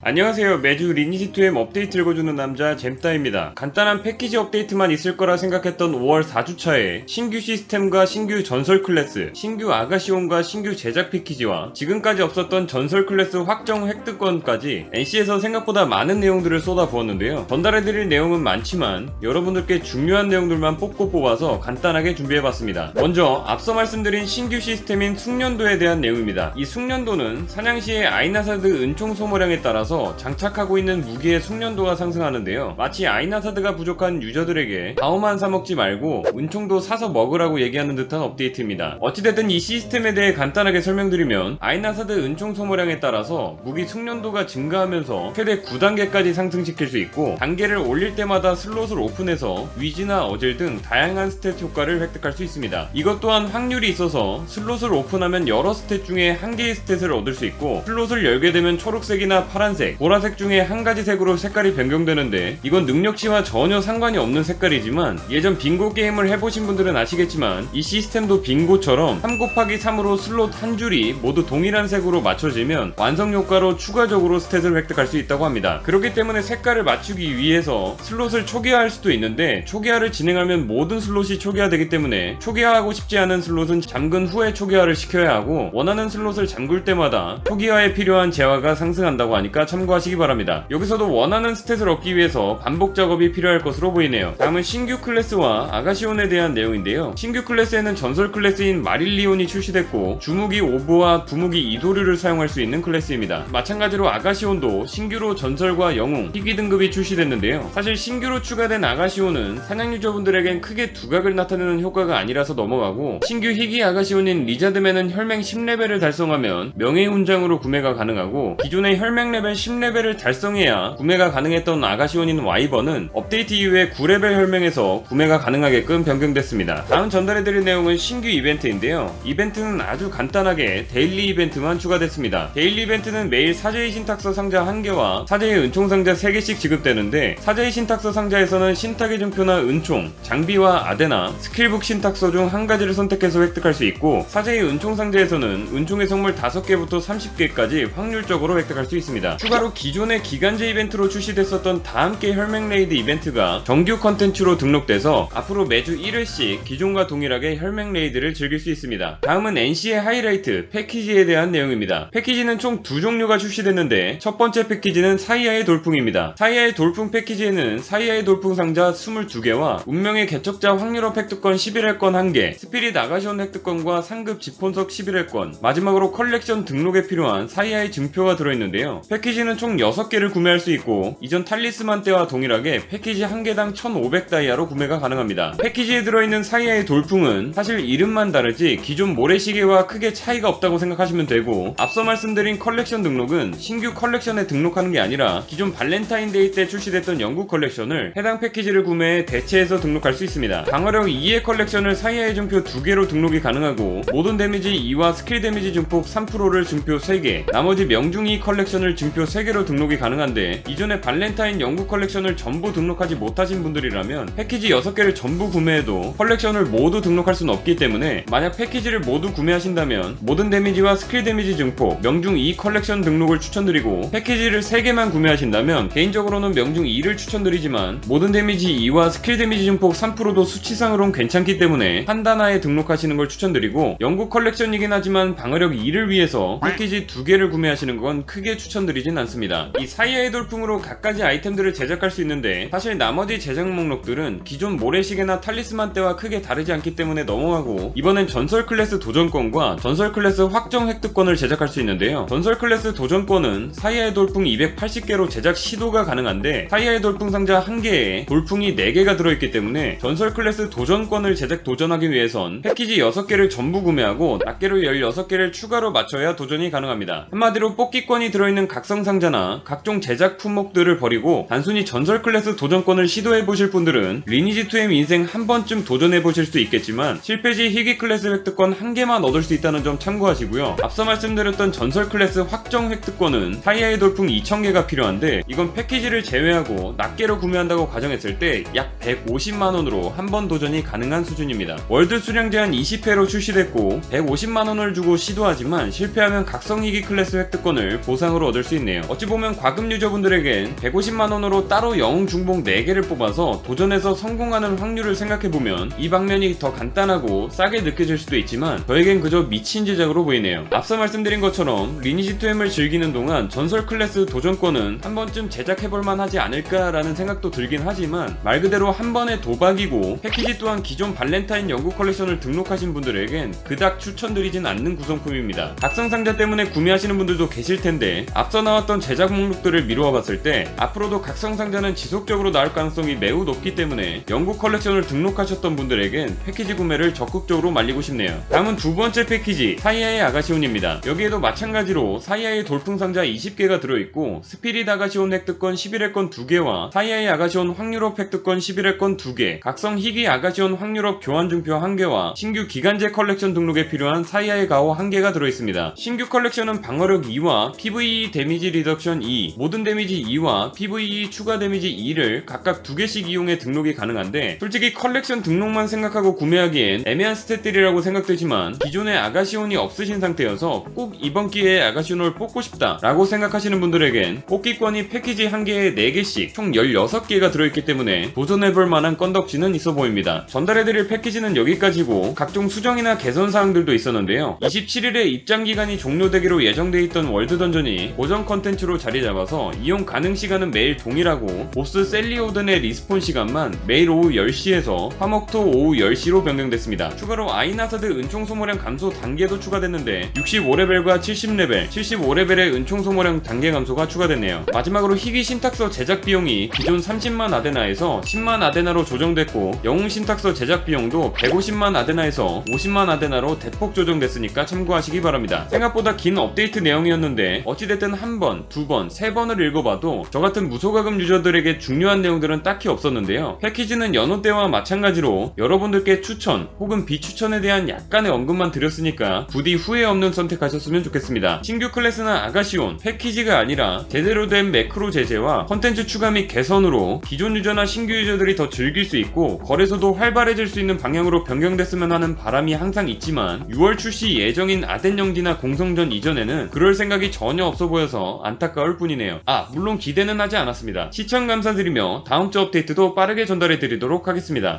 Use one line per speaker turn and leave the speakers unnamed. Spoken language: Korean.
안녕하세요. 매주 리니지2M 업데이트 읽어주는 남자 잼따입니다. 간단한 패키지 업데이트만 있을 거라 생각했던 5월 4주차에 신규 시스템과 신규 전설 클래스, 신규 아가시온과 신규 제작 패키지와 지금까지 없었던 전설 클래스 확정 획득권까지 NC에서 생각보다 많은 내용들을 쏟아부었는데요. 전달해드릴 내용은 많지만 여러분들께 중요한 내용들만 뽑고 뽑아서 간단하게 준비해봤습니다. 먼저 앞서 말씀드린 신규 시스템인 숙련도에 대한 내용입니다. 이 숙련도는 사냥시의 아이나사드 은총 소모량에 따라서 장착하고 있는 무기의 숙련도가 상승하는데요. 마치 아이나사드가 부족한 유저들에게 가오만 사먹지 말고 은총도 사서 먹으라고 얘기하는 듯한 업데이트입니다. 어찌됐든 이 시스템에 대해 간단하게 설명드리면 아이나사드 은총 소모량에 따라서 무기 숙련도가 증가하면서 최대 9단계까지 상승시킬 수 있고 단계를 올릴 때마다 슬롯을 오픈해서 위지나 어질 등 다양한 스탯 효과를 획득할 수 있습니다. 이것 또한 확률이 있어서 슬롯을 오픈하면 여러 스탯 중에 한 개의 스탯을 얻을 수 있고 슬롯을 열게 되면 초록색이나 파란색, 보라색 중에 한 가지 색으로 색깔이 변경되는데 이건 능력치와 전혀 상관이 없는 색깔이지만 예전 빙고 게임을 해보신 분들은 아시겠지만 이 시스템도 빙고처럼 3 곱하기 3으로 슬롯 한 줄이 모두 동일한 색으로 맞춰지면 완성 효과로 추가적으로 스탯을 획득할 수 있다고 합니다. 그렇기 때문에 색깔을 맞추기 위해서 슬롯을 초기화할 수도 있는데 초기화를 진행하면 모든 슬롯이 초기화되기 때문에 초기화하고 싶지 않은 슬롯은 잠근 후에 초기화를 시켜야 하고 원하는 슬롯을 잠글 때마다 초기화에 필요한 재화가 상승한다고 하니까 참고하시기 바랍니다. 여기서도 원하는 스탯을 얻기 위해서 반복 작업이 필요할 것으로 보이네요. 다음은 신규 클래스와 아가시온에 대한 내용인데요. 신규 클래스에는 전설 클래스인 마릴리온이 출시됐고 주무기 오브와 부무기 이도류를 사용할 수 있는 클래스입니다. 마찬가지로 아가시온도 신규로 전설과 영웅, 희귀 등급이 출시됐는데요. 사실 신규로 추가된 아가시온은 사냥 유저분들에겐 크게 두각을 나타내는 효과가 아니라서 넘어가고 신규 희귀 아가시온인 리자드맨은 혈맹 10레벨을 달성하면 명예훈장으로 구매가 가능하고 기존의 혈맹 레벨 10레벨을 달성해야 구매가 가능했던 아가시온인 와이번은 업데이트 이후에 9레벨 혈맹에서 구매가 가능하게끔 변경됐습니다. 다음 전달해드릴 내용은 신규 이벤트인데요. 이벤트는 아주 간단하게 데일리 이벤트만 추가됐습니다. 데일리 이벤트는 매일 사제의 신탁서 상자 1개와 사제의 은총 상자 3개씩 지급되는데 사제의 신탁서 상자에서는 신탁의 증표나 은총, 장비와 아데나, 스킬북 신탁서 중 한 가지를 선택해서 획득할 수 있고 사제의 은총 상자에서는 은총의 성물 5개부터 30개까지 확률적으로 획득할 수 있습니다. 추가로 기존의 기간제 이벤트로 출시됐었던 다함께 혈맹 레이드 이벤트가 정규 컨텐츠로 등록돼서 앞으로 매주 1회씩 기존과 동일하게 혈맹 레이드를 즐길 수 있습니다. 다음은 NC의 하이라이트 패키지에 대한 내용입니다. 패키지는 총 두 종류가 출시됐는데 첫 번째 패키지는 사이아의 돌풍입니다. 사이아의 돌풍 패키지에는 사이아의 돌풍 상자 22개와 운명의 개척자 확률업 획득권 11회권 1개, 스피릿 아가시온 획득권과 상급 집혼석 11회권, 마지막으로 컬렉션 등록에 필요한 사이아의 증표가 들어있는데요. 패키지 는 총 6개를 구매할 수 있고 이전 탈리스만 때와 동일하게 패키지 한 개당 1,500다이아로 구매가 가능합니다. 패키지에 들어있는 사이아의 돌풍은 사실 이름만 다르지 기존 모래시계와 크게 차이가 없다고 생각하시면 되고 앞서 말씀드린 컬렉션 등록은 신규 컬렉션에 등록하는 게 아니라 기존 발렌타인데이 때 출시됐던 영국 컬렉션을 해당 패키지를 구매해 대체해서 등록할 수 있습니다. 방어력 2의 컬렉션을 사이아의 증표 2개로 등록이 가능하고 모든 데미지 2와 스킬 데미지 증폭 3%를 증표 3개 나머지 명중 2 컬렉션을 증표 3개로 등록이 가능한데 이전에 발렌타인 영국 컬렉션을 전부 등록하지 못하신 분들이라면 패키지 6개를 전부 구매해도 컬렉션을 모두 등록할 수는 없기 때문에 만약 패키지를 모두 구매하신다면 모든 데미지와 스킬 데미지 증폭 명중 2 컬렉션 등록을 추천드리고 패키지를 3개만 구매하신다면 개인적으로는 명중 2를 추천드리지만 모든 데미지 2와 스킬 데미지 증폭 3%도 수치상으론 괜찮기 때문에 판다나에 등록하시는 걸 추천드리고 영국 컬렉션이긴 하지만 방어력 2를 위해서 패키지 2개를 구매하시는 건 크게 추천드리진 않습니다. 이 사이아의 돌풍으로 갖가지 아이템들을 제작할 수 있는데 사실 나머지 제작 목록들은 기존 모래시계나 탈리스만 때와 크게 다르지 않기 때문에 넘어가고 이번엔 전설 클래스 도전권과 전설 클래스 확정 획득권을 제작할 수 있는데요. 전설 클래스 도전권은 사이아의 돌풍 280개로 제작 시도가 가능한데 사이아의 돌풍 상자 1개에 돌풍이 4개가 들어있기 때문에 전설 클래스 도전권을 제작 도전하기 위해선 패키지 6개를 전부 구매하고 낱개로 16개를 추가로 맞춰야 도전이 가능합니다. 한마디로 뽑기권이 들어있는 각성 상자나 각종 제작 품목들을 버리고 단순히 전설 클래스 도전권을 시도해보실 분들은 리니지2M 인생 한 번쯤 도전해보실 수 있겠지만 실패 시 희귀 클래스 획득권 한 개만 얻을 수 있다는 점 참고하시고요. 앞서 말씀드렸던 전설 클래스 확정 획득권은 사이아의 돌풍 2000개가 필요한데 이건 패키지를 제외하고 낱개로 구매한다고 가정했을 때 약 150만원으로 한 번 도전이 가능한 수준입니다. 월드 수량 제한 20회로 출시됐고 150만원을 주고 시도하지만 실패하면 각성 희귀 클래스 획득권을 보상으로 얻을 수 있네요. 있네요. 어찌 보면 과금 유저분들에겐 150만원으로 따로 영웅 중복 4개를 뽑아서 도전에서 성공하는 확률을 생각해보면 이 방면이 더 간단하고 싸게 느껴질 수도 있지만 저에겐 그저 미친 제작으로 보이네요. 앞서 말씀드린 것처럼 리니지 2M을 즐기는 동안 전설 클래스 도전권은 한 번쯤 제작해볼만 하지 않을까라는 생각도 들긴 하지만 말 그대로 한 번의 도박이고 패키지 또한 기존 발렌타인 영국 컬렉션을 등록하신 분들에겐 그닥 추천드리진 않는 구성품입니다. 각성 상자 때문에 구매하시는 분들도 계실 텐데 앞서 나 왔던 제작 목록들을 미루어 봤을 때 앞으로도 각성 상자는 지속적으로 나올 가능성이 매우 높기 때문에 영국 컬렉션을 등록하셨던 분들에겐 패키지 구매를 적극적으로 말리고 싶네요. 다음은 두 번째 패키지 사이아의 아가시온입니다. 여기에도 마찬가지로 사이아의 돌풍 상자 20개가 들어있고 스피릿 아가시온 획득권 11회권 2개와 사이아의 아가시온 확률업 획득권 11회권 2개, 각성 희귀 아가시온 확률업 교환 증표 1개와 신규 기간제 컬렉션 등록에 필요한 사이아의 가오 1개가 들어있습니다. 신규 컬렉션은 방어력 2와 PVE 데미지 리덕션 2, 모든 데미지 2와 PVE 추가 데미지 2를 각각 2개씩 이용해 등록이 가능한데 솔직히 컬렉션 등록만 생각하고 구매하기엔 애매한 스탯들이라고 생각되지만 기존에 아가시온이 없으신 상태여서 꼭 이번 기회에 아가시온을 뽑고 싶다 라고 생각하시는 분들에겐 뽑기권이 패키지 1개에 4개씩 총 16개가 들어있기 때문에 도전해볼 만한 건덕지는 있어 보입니다. 전달해드릴 패키지는 여기까지고 각종 수정이나 개선 사항들도 있었는데요. 27일에 입장 기간이 종료되기로 예정돼 있던 월드 던전이 고정 컨 텐츠로 자리 잡아서 이용 가능 시간은 매일 동일하고 보스 셀리오든의 리스폰 시간만 매일 오후 10시에서 화목토 오후 10시로 변경됐습니다. 추가로 아이나사드 은총 소모량 감소 단계도 추가됐는데 65레벨과 70레벨, 75레벨의 은총 소모량 단계 감소가 추가됐네요. 마지막으로 희귀 신탁서 제작 비용이 기존 30만 아데나에서 10만 아데나로 조정됐고 영웅 신탁서 제작 비용도 150만 아데나에서 50만 아데나로 대폭 조정됐으니까 참고하시기 바랍니다. 생각보다 긴 업데이트 내용이었는데 어찌됐든 한 번, 두 번, 세 번을 읽어봐도 저 같은 무소가금 유저들에게 중요한 내용들은 딱히 없었는데요. 패키지는 연호 때와 마찬가지로 여러분들께 추천 혹은 비추천에 대한 약간의 언급만 드렸으니까 부디 후회 없는 선택하셨으면 좋겠습니다. 신규 클래스나 아가시온, 패키지가 아니라 제대로 된 매크로 제재와 컨텐츠 추가 및 개선으로 기존 유저나 신규 유저들이 더 즐길 수 있고 거래소도 활발해질 수 있는 방향으로 변경됐으면 하는 바람이 항상 있지만 6월 출시 예정인 아덴 영지나 공성전 이전에는 그럴 생각이 전혀 없어 보여 서 안타까울 뿐이네요. 아 물론 기대는 하지 않았습니다. 시청 감사드리며 다음 주 업데이트도 빠르게 전달해 드리도록 하겠습니다.